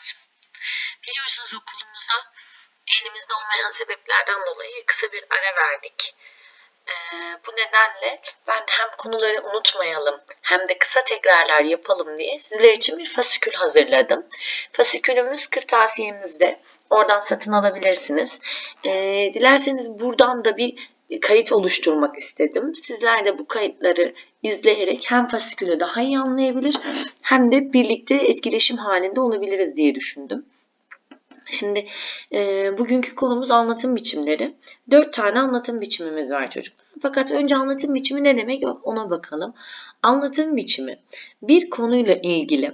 Çocuklar, biliyorsunuz okulumuzda elimizde olmayan sebeplerden dolayı kısa bir ara verdik. Ee, bu nedenle ben de hem konuları unutmayalım hem de kısa tekrarlar yapalım diye sizler için bir fasikül hazırladım. Fasikülümüz kırtasiyemizde. Oradan satın alabilirsiniz. Ee, dilerseniz buradan da bir kayıt oluşturmak istedim. Sizler de bu kayıtları izleyerek hem fasikülü daha iyi anlayabilir hem de birlikte etkileşim halinde olabiliriz diye düşündüm. Şimdi e, bugünkü konumuz anlatım biçimleri. Dört tane anlatım biçimimiz var çocuklar. Fakat önce anlatım biçimi ne demek ona bakalım. Anlatım biçimi bir konuyla ilgili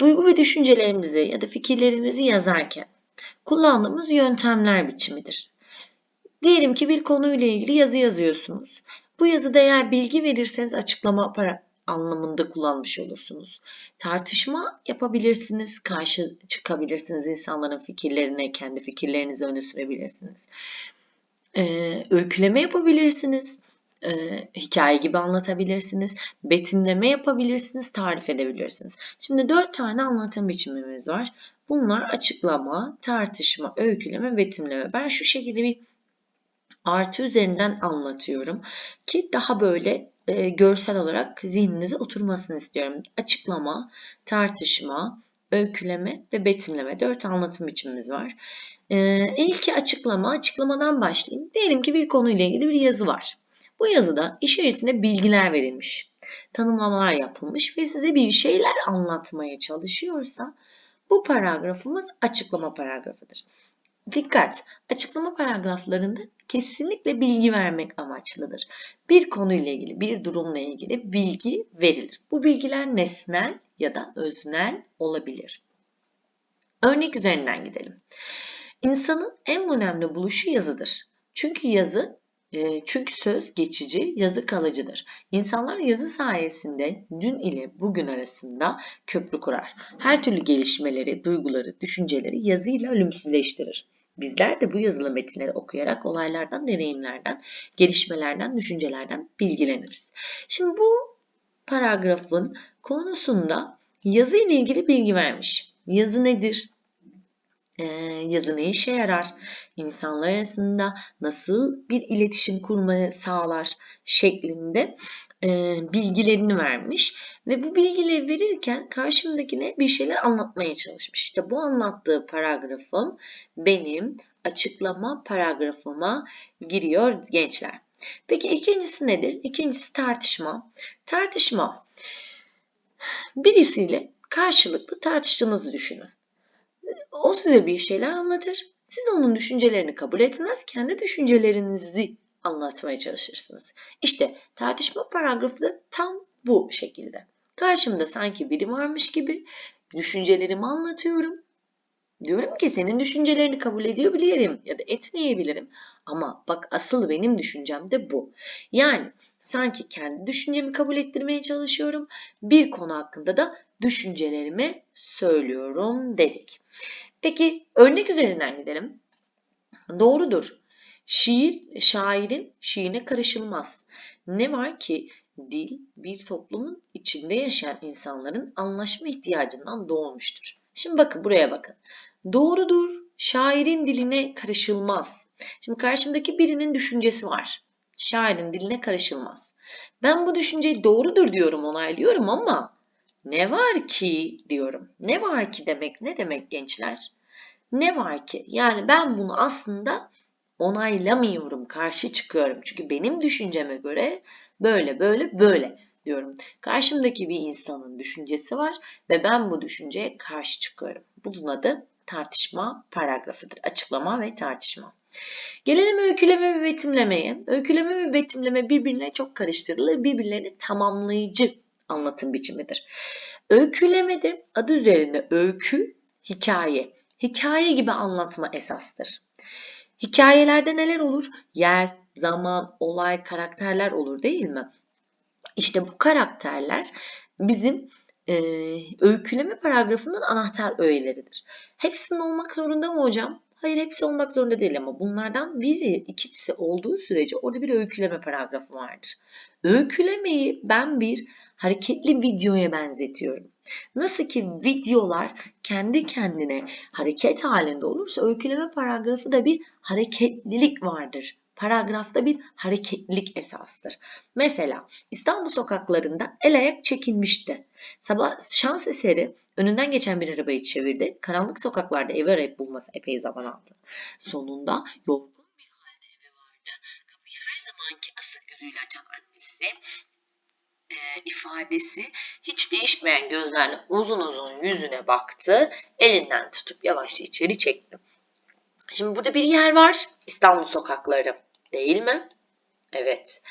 duygu ve düşüncelerimizi ya da fikirlerimizi yazarken kullandığımız yöntemler biçimidir. Diyelim ki bir konuyla ilgili yazı yazıyorsunuz. Bu yazıda eğer bilgi verirseniz açıklama para anlamında kullanmış olursunuz. Tartışma yapabilirsiniz, karşı çıkabilirsiniz insanların fikirlerine, kendi fikirlerinizi öne sürebilirsiniz. Ee, öyküleme yapabilirsiniz, ee, hikaye gibi anlatabilirsiniz, betimleme yapabilirsiniz, tarif edebilirsiniz. Şimdi dört tane anlatım biçimimiz var. Bunlar açıklama, tartışma, öyküleme, betimleme. Ben şu şekilde bir artı üzerinden anlatıyorum ki daha böyle e, görsel olarak zihninize oturmasını istiyorum. Açıklama, tartışma, öyküleme ve betimleme. Dört anlatım biçimimiz var. E, ilki açıklama. Açıklamadan başlayayım. Diyelim ki bir konuyla ilgili bir yazı var. Bu yazıda içerisinde bilgiler verilmiş, tanımlamalar yapılmış ve size bir şeyler anlatmaya çalışıyorsa bu paragrafımız açıklama paragrafıdır. Dikkat! Açıklama paragraflarında kesinlikle bilgi vermek amaçlıdır. Bir konuyla ilgili, bir durumla ilgili bilgi verilir. Bu bilgiler nesnel ya da öznel olabilir. Örnek üzerinden gidelim. İnsanın en önemli buluşu yazıdır. Çünkü yazı çünkü söz geçici, yazı kalıcıdır. İnsanlar yazı sayesinde dün ile bugün arasında köprü kurar. Her türlü gelişmeleri, duyguları, düşünceleri yazıyla ölümsüzleştirir. Bizler de bu yazılı metinleri okuyarak olaylardan, deneyimlerden, gelişmelerden, düşüncelerden bilgileniriz. Şimdi bu paragrafın konusunda yazı ile ilgili bilgi vermiş. Yazı nedir? Ee, yazı ne işe yarar? İnsanlar arasında nasıl bir iletişim kurmayı sağlar şeklinde e, bilgilerini vermiş ve bu bilgileri verirken karşımdakine bir şeyler anlatmaya çalışmış. İşte bu anlattığı paragrafım benim açıklama paragrafıma giriyor gençler. Peki ikincisi nedir? İkincisi tartışma. Tartışma birisiyle karşılıklı tartıştığınızı düşünün. O size bir şeyler anlatır. Siz onun düşüncelerini kabul etmez, kendi düşüncelerinizi anlatmaya çalışırsınız. İşte tartışma paragrafı da tam bu şekilde. Karşımda sanki biri varmış gibi düşüncelerimi anlatıyorum. Diyorum ki senin düşüncelerini kabul ediyor bilirim ya da etmeyebilirim. Ama bak asıl benim düşüncem de bu. Yani sanki kendi düşüncemi kabul ettirmeye çalışıyorum. Bir konu hakkında da düşüncelerimi söylüyorum dedik. Peki örnek üzerinden gidelim. Doğrudur. Şiir, şairin şiirine karışılmaz. Ne var ki dil bir toplumun içinde yaşayan insanların anlaşma ihtiyacından doğmuştur. Şimdi bakın buraya bakın. Doğrudur, şairin diline karışılmaz. Şimdi karşımdaki birinin düşüncesi var. Şairin diline karışılmaz. Ben bu düşünceyi doğrudur diyorum, onaylıyorum ama ne var ki diyorum. Ne var ki demek ne demek gençler? Ne var ki? Yani ben bunu aslında onaylamıyorum, karşı çıkıyorum. Çünkü benim düşünceme göre böyle böyle böyle diyorum. Karşımdaki bir insanın düşüncesi var ve ben bu düşünceye karşı çıkıyorum. Bunun adı tartışma paragrafıdır. Açıklama ve tartışma. Gelelim öyküleme ve betimlemeye. Öyküleme ve betimleme birbirine çok karıştırılır. Birbirlerini tamamlayıcı anlatım biçimidir. Öykülemede adı üzerinde öykü, hikaye. Hikaye gibi anlatma esastır. Hikayelerde neler olur? Yer, zaman, olay, karakterler olur değil mi? İşte bu karakterler bizim e, öyküleme paragrafının anahtar öğeleridir. Hepsinin olmak zorunda mı hocam? Hayır hepsi olmak zorunda değil ama bunlardan biri ikisi olduğu sürece orada bir öyküleme paragrafı vardır. Öykülemeyi ben bir hareketli videoya benzetiyorum. Nasıl ki videolar kendi kendine hareket halinde olursa öyküleme paragrafı da bir hareketlilik vardır. Paragrafta bir hareketlilik esastır. Mesela İstanbul sokaklarında el ayak çekilmişti. Sabah şans eseri önünden geçen bir arabayı çevirdi. Karanlık sokaklarda evi arayıp bulması epey zaman aldı. Sonunda yorgun bir halde eve vardı. Kapıyı her zamanki asık yüzüyle açan annesi e, ifadesi hiç değişmeyen gözlerle uzun uzun yüzüne baktı. Elinden tutup yavaşça içeri çekti. Şimdi burada bir yer var. İstanbul sokakları. Değil mi? Evet.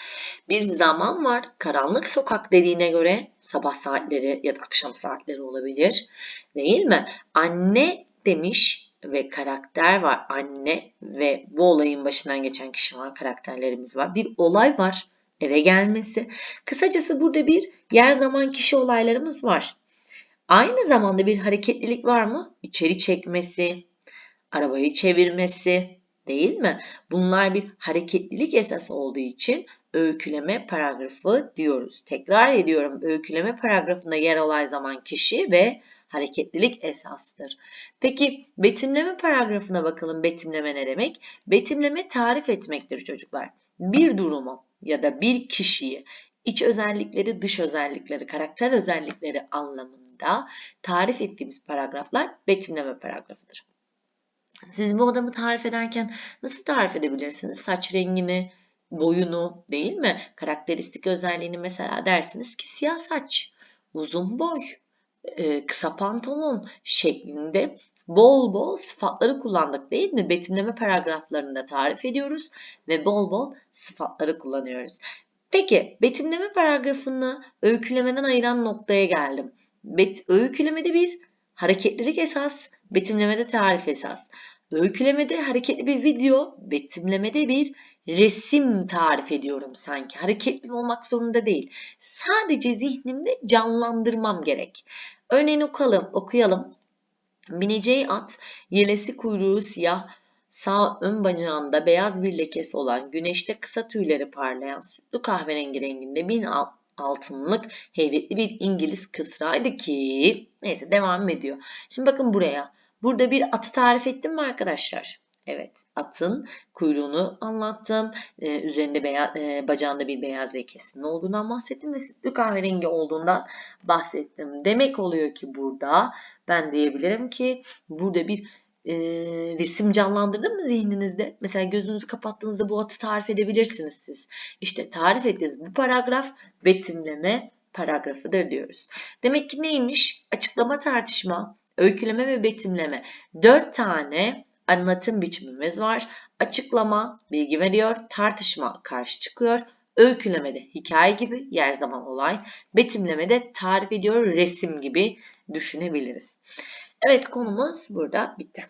Bir zaman var. Karanlık sokak dediğine göre sabah saatleri ya da akşam saatleri olabilir. Değil mi? Anne demiş ve karakter var. Anne ve bu olayın başından geçen kişi var. Karakterlerimiz var. Bir olay var. Eve gelmesi. Kısacası burada bir yer zaman kişi olaylarımız var. Aynı zamanda bir hareketlilik var mı? İçeri çekmesi, arabayı çevirmesi değil mi? Bunlar bir hareketlilik esası olduğu için öyküleme paragrafı diyoruz. Tekrar ediyorum öyküleme paragrafında yer olay zaman kişi ve hareketlilik esastır. Peki betimleme paragrafına bakalım. Betimleme ne demek? Betimleme tarif etmektir çocuklar. Bir durumu ya da bir kişiyi iç özellikleri, dış özellikleri, karakter özellikleri anlamında tarif ettiğimiz paragraflar betimleme paragrafıdır. Siz bu adamı tarif ederken nasıl tarif edebilirsiniz? Saç rengini, boyunu değil mi? Karakteristik özelliğini mesela dersiniz ki siyah saç, uzun boy, e, kısa pantolon şeklinde bol bol sıfatları kullandık değil mi? Betimleme paragraflarında tarif ediyoruz ve bol bol sıfatları kullanıyoruz. Peki betimleme paragrafını öykülemeden ayıran noktaya geldim. Bet, öykülemede bir hareketlilik esas, betimlemede tarif esas. Öykülemede hareketli bir video, betimlemede bir resim tarif ediyorum sanki. Hareketli olmak zorunda değil. Sadece zihnimde canlandırmam gerek. Örneğin okuyalım, okuyalım. Bineceği at, yelesi kuyruğu siyah, sağ ön bacağında beyaz bir lekesi olan, güneşte kısa tüyleri parlayan, sütlü kahverengi renginde bin altınlık heybetli bir İngiliz kısraydı ki neyse devam ediyor. Şimdi bakın buraya. Burada bir atı tarif ettim mi arkadaşlar? Evet, atın kuyruğunu anlattım. Ee, üzerinde beyaz, e, bacağında bir beyaz lekesinin olduğundan bahsettim ve sütlü kahverengi olduğundan bahsettim. Demek oluyor ki burada ben diyebilirim ki burada bir e, resim canlandırdın mı zihninizde? Mesela gözünüzü kapattığınızda bu atı tarif edebilirsiniz siz. İşte tarif ettiğiniz bu paragraf betimleme paragrafıdır diyoruz. Demek ki neymiş? Açıklama tartışma, öyküleme ve betimleme. Dört tane anlatım biçimimiz var. Açıklama bilgi veriyor, tartışma karşı çıkıyor, öykülemede hikaye gibi yer zaman olay, betimlemede tarif ediyor resim gibi düşünebiliriz. Evet konumuz burada bitti.